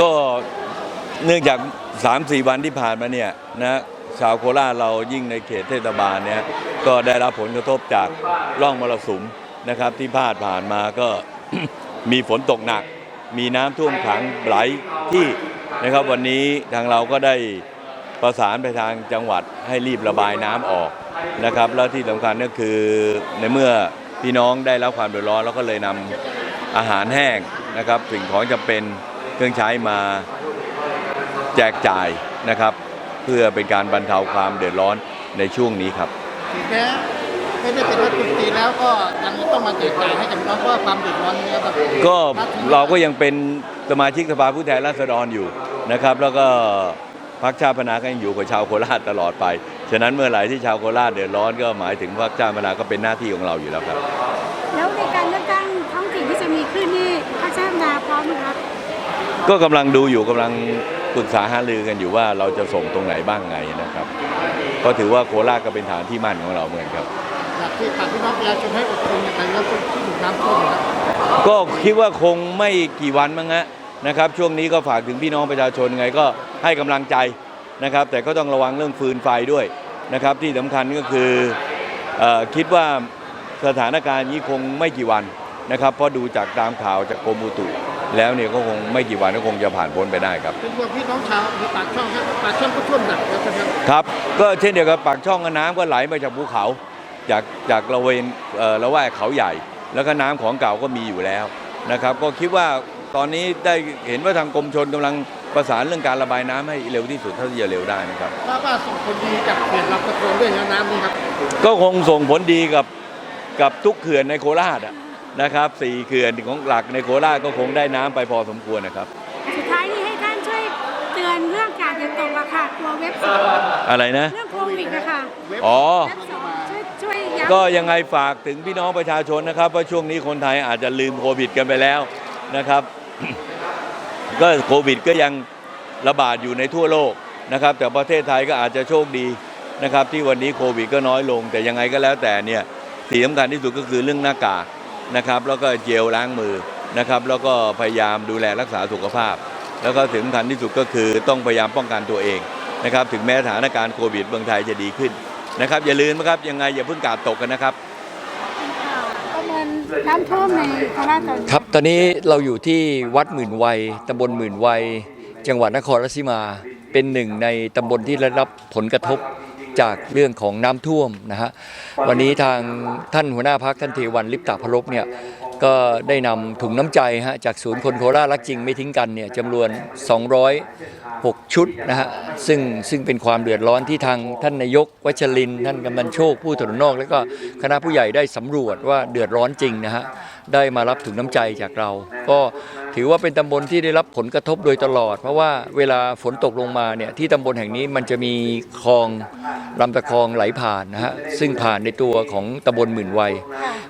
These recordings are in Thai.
ก็เนื่องจาก 3-4 วันที่ผ่านมาเนี่ยนะชาวโคราชเรายิ่งในเขตเทศบาลเนี่ยก็ได้รับผลกระทบจากร่องมรสุมนะครับ ที่พาดผ่านมาก็มีฝนตกหนัก มีน้ำท่วมขังหลายที่นะครับ วันนี้ทางเราก็ได้ประสานไปทางจังหวัดให้รีบระบายน้ำออกนะครับ แล้วที่สำคัญก็คือในเมื่อพี่น้องได้รับความเดือดร้อนเราก็เลยนำอาหารแห้งนะครับสิ่งของจำเป็น เครื่องใช้มาแจกจ่ายนะครับ เพื่อเป็นการบรรเทาความเดือดร้อนในช่วงนี้ครับถึงแม้ไม่ได้เป็นรัฐมนตรีแล้วก็ยังต้องมาแจกจ่ายให้กับพี่น้องเพราะว่าความเดือดร้อนนี้ครับก็เราก็ยังเป็นสมาชิกสภาผู้แทนราษฎรอยู่นะครับ แล้วก็พรรคชาติพนาก็ยังอยู่กับชาวโคราชตลอดไป ฉะนั้นเมื่อไหร่ที่ชาวโคราชเดือดร้อนก็หมายถึงพรรคชาติพนาก็เป็นหน้าที่ของเราอยู่แล้วครับ ก็กำลังดูอยู่กำลังปรึกษาหารือกันอยู่ว่าเราจะส่งตรงไหนบ้างไงนะครับ ก็ถือว่าโคราชก็เป็นฐานที่มั่นของเราเหมือนกันครับอยากที่ฝากพี่น้องประชาชนให้อดทนในการรับที่ถูกน้ำท่วมนะครับก็คิดว่าคงไม่กี่วันมั้งฮะนะครับ ช่วงนี้ก็ฝากถึงพี่น้องประชาชนไงก็ให้กำลังใจนะครับ แต่ก็ต้องระวังเรื่องฟืนไฟด้วยนะครับ ที่สำคัญก็คือเออคิดว่าสถานการณ์นี้คงไม่กี่วันนะครับเพราะดูจากตามข่าวจากกรมอุตุ แล้วเนี่ยก็คงไม่กี่วันก็คงจะผ่านพ้นไปได้ครับเป็นห่วงพี่น้องชาวอำเภอปากช่องครับปากช่องก็ท่วมหนักแล้วนะครับครับก็เช่นเดียวกับปากช่องน้ำก็ไหลมาจากภูเขา จากจากละเวนเอ่อละแวกเขาใหญ่ แล้วก็น้ำของเก่าก็มีอยู่แล้วนะครับ ก็คิดว่าตอนนี้ได้เห็นว่าทางกรมชนกำลังประสานเรื่องการระบายน้ำให้เร็วที่สุดเท่าที่จะเร็วได้นะครับทราบว่าส่งผลดีจากเขื่อนลำตะโกนด้วยนะน้ำนี่ครับก็คงส่งผลดีกับกับทุกเขื่อนในโคราชอะ นะครับสี่เขื่อนของหลักในโคราชก็คงได้น้ำไปพอสมควรนะครับ สุดท้ายนี้ให้ท่านช่วยเตือนเรื่องการจะตกอะค่ะกลัวเว็บสองอะไรนะ เรื่องโควิดอะค่ะอ๋อเว็บสองช่วยช่วยย้ำก็ยังไงฝากถึงพี่น้องประชาชนนะครับว่าช่วงนี้คนไทยอาจจะลืมโควิดกันไปแล้วนะครับ ก็โควิดก็ยังระบาดอยู่ในทั่วโลกนะครับ แต่ประเทศไทยก็อาจจะโชคดีนะครับ ที่วันนี้โควิดก็น้อยลง แต่ยังไงก็แล้วแต่เนี่ยสิ่งสำคัญที่สุดก็คือเรื่องหน้ากาก นะครับ แล้วก็เจลล้างมือนะครับ แล้วก็พยายามดูแลรักษาสุขภาพ แล้วก็ถึงสำคัญที่สุดก็คือต้องพยายามป้องกันตัวเองนะครับ ถึงแม้สถานการณ์โควิดเมืองไทยจะดีขึ้นนะครับ อย่าลืมนะครับยังไงอย่าเพิ่งกาดตกกันนะครับประเมินน้ำท่วมในโคราชตอนนี้ครับ ตอนนี้เราอยู่ที่วัดหมื่นวัยตำบลหมื่นวัย จังหวัดนครราชสีมา เป็นหนึ่งในตำบลที่ได้รับผลกระทบ จากเรื่องของน้ำท่วมนะฮะวันนี้ทางท่านหัวหน้าพักท่านเทวันลิปตาพลบเนี่ยก็ได้นำถุงน้ำใจฮะจากศูนย์คนโคราชรักจริงไม่ทิ้งกันเนี่ยจำนวน 206 ชุดนะฮะซึ่งซึ่งเป็นความเดือดร้อนที่ทางท่านนายกวัชรินท่านกำนันโชคผู้ถนนนอก แล้วก็คณะผู้ใหญ่ได้สำรวจว่าเดือดร้อนจริงนะฮะได้มารับถุงน้ำใจจากเรา ก็ ถือว่าเป็นตำบลที่ได้รับผลกระทบโดยตลอด เพราะว่าเวลาฝนตกลงมาเนี่ยที่ตำบลแห่งนี้มันจะมีคลองลำตะคองไหลผ่านนะฮะซึ่งผ่านในตัวของตำบลหมื่นวัย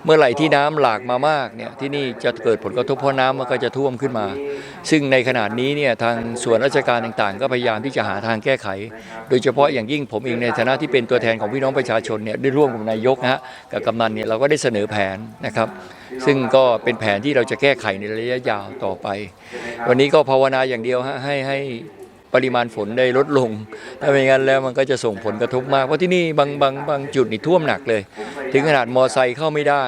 เมื่อไหร่ที่น้ำหลากมามากเนี่ยที่นี่จะเกิดผลกระทบเพราะน้ำมันก็จะท่วมขึ้นมา ซึ่งในขณะนี้เนี่ยทางส่วนราชการต่างๆ ก็พยายามที่จะหาทางแก้ไข โดยเฉพาะอย่างยิ่งผมเองในฐานะที่เป็นตัวแทนของพี่น้องประชาชนเนี่ยได้ร่วมกับนายกนะฮะกับกำนันเนี่ยเราก็ได้เสนอแผนนะครับ ซึ่งก็เป็นแผนที่เราจะแก้ไขในระยะยาวต่อไป วันนี้ก็ภาวนาอย่างเดียวฮะให้ให้ปริมาณฝนได้ลดลง ถ้าไม่งั้นแล้วมันก็จะส่งผลกระทบมาก เพราะที่นี่บางบางบางจุดนี่ท่วมหนักเลย ถึงขนาดมอไซค์เข้าไม่ได้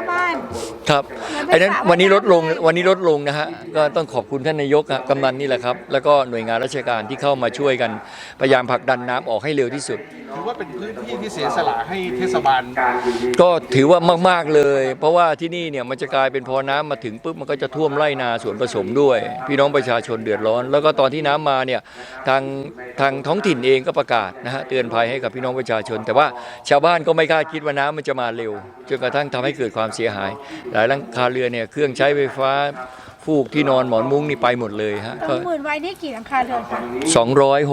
นน้ำหน้าบ้าน ครับเหมือนเป็นไอ้นั้นสระวันนี้ลดลงว่ายน้ำเลยวันนี้ลดลงนะฮะก็ต้องขอบคุณท่านนายกอะกำนันนี่แหละครับ แล้วก็หน่วยงานราชการที่เข้ามาช่วยกันพยายามผลักดันน้ำออกให้เร็วที่สุด ถือว่าเป็นพื้นที่ที่เสียสละให้เทศบาล ก็ถือว่ามาก ๆ เลย เพราะว่าที่นี่เนี่ยมันจะกลายเป็นพอน้ำมาถึงปุ๊บมันก็จะท่วมไร่นาสวนผสมด้วย พี่น้องประชาชนเดือดร้อน แล้วก็ตอนที่น้ำมาเนี่ยทางทางท้องถิ่นเองก็ประกาศนะฮะเตือนภัยให้กับพี่น้องประชาชน แต่ว่าชาวบ้านก็ไม่คาดคิดว่าน้ำมันจะมาเร็วจนกระทั่งทำให้เกิดความเสียหาย หลายหลังคาเรือนเนี่ยเครื่องใช้ไฟฟ้าฟูกที่นอนหมอนมุ้งนี่ไปหมดเลยฮะตรงหมื่นวัยนี่กี่หลังคาเรือนคะ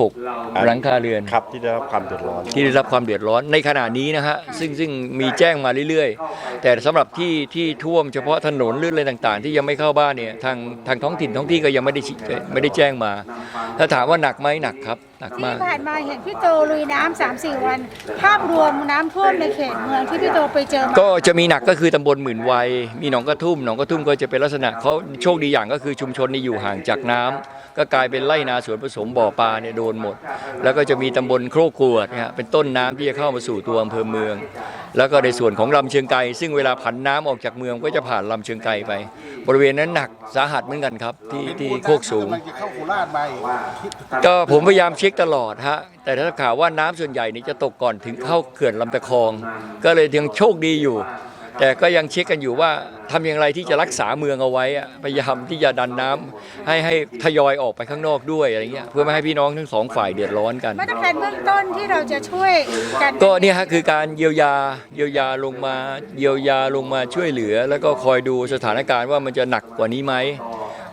206 หลังคาเรือน ครับที่ได้รับความเดือดร้อน ที่ได้รับความเดือดร้อนในขณะนี้นะฮะซึ่งซึ่งมีแจ้งมาเรื่อยๆ แต่สำหรับที่ที่ท่วมเฉพาะถนนลื่นอะไรต่างๆ ที่ยังไม่เข้าบ้านเนี่ยทางทางท้องถิ่นท้องที่ก็ยังไม่ได้ชี้ไม่ได้แจ้งมา ถ้าถามว่าหนักไหมหนักครับ หนักที่มากผ่านมาเห็นพี่โตลุยน้ำสามสี่วัน ภาพรวมน้ำท่วมในเขตเมืองที่พี่โตไปเจอมาก็จะมีหนักก็คือตำบลหมื่นวัย มีหนองกระทุ่ม หนองกระทุ่มก็จะเป็นลักษณะเขาโชคดีอย่างก็คือชุมชนนี่อยู่ห่างจากน้ำก็กลายเป็นไร่นาสวนผสมบ่อปลาเนี่ยโดนหมด แล้วก็จะมีตำบลโครกกรวดนะฮะเป็นต้นน้ำที่จะเข้ามาสู่ตัวอำเภอเมือง แล้วก็ในส่วนของลำเชียงไกรซึ่งเวลาผันน้ำออกจากเมืองก็จะผ่านลำเชียงไกรไป บริเวณนั้นหนักสาหัสเหมือนกันครับที่ที่โคกสูง กำลังจะเข้าโคราชมาอีกคิดก็ผมพยายามเช็คตลอดฮะแต่ถ้าข่าวว่าน้ำส่วนใหญ่นี่จะตกก่อนถึงเข้าเขื่อนลำตะคอง ก็เลยยังโชคดีอยู่ แต่ก็ยังเช็คกันอยู่ว่าทำอย่างไรที่จะรักษาเมืองเอาไว้อะพยายามที่จะดันน้ำให้ให้ทยอยออกไปข้างนอกด้วยอะไรเงี้ยเพื่อไม่ให้พี่น้องทั้งสองฝ่ายเดือดร้อนกันมาตรการเบื้องต้นที่เราจะช่วยกันก็เนี่ยฮะคือการเยียวยาเยียวยาลงมาเยียวยาลงมาช่วยเหลือ แล้วก็คอยดูสถานการณ์ว่ามันจะหนักกว่านี้ไหม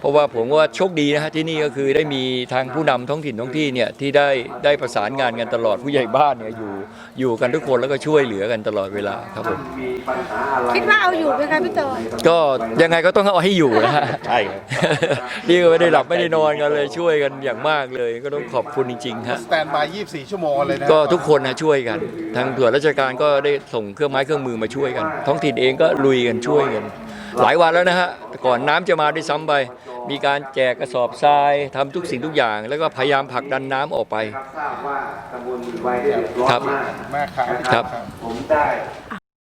เพราะว่าผมว่าโชคดีนะฮะที่นี่ก็คือได้มีทางผู้นำท้องถิ่นท้องที่เนี่ยที่ได้ได้ประสานงานกันตลอดผู้ใหญ่บ้านเนี่ยอยู่อยู่กันทุกคนแล้วก็ช่วยเหลือกันตลอดเวลาครับผมคิดว่าเอาอยู่ไหมคะพี่โตก็ยังไงก็ต้องเอาให้อยู่นะฮะใช่ครับนี่ก็ไม่ได้หลับไม่ได้นอนกันเลยช่วยกันอย่างมากเลย ก็ต้องขอบคุณจริงๆฮะสแตนบาย24 ชั่วโมงเลยนะก็ทุกคนนะช่วยกัน ทางส่วนราชการก็ได้ส่งเครื่องไม้เครื่องมือมาช่วยกัน ท้องถิ่นเองก็ลุยกันช่วยกัน หลายวันแล้วนะฮะแต่ก่อนน้ำจะมาด้วยซ้ำไป มีการแจกกระสอบทรายทำทุกสิ่งทุกอย่าง แล้วก็พยายามผลักดันน้ำออกไปทราบว่าตำบลหมื่นวัยเนี่ยเดือดร้อครันบมากมากครับครับผมได้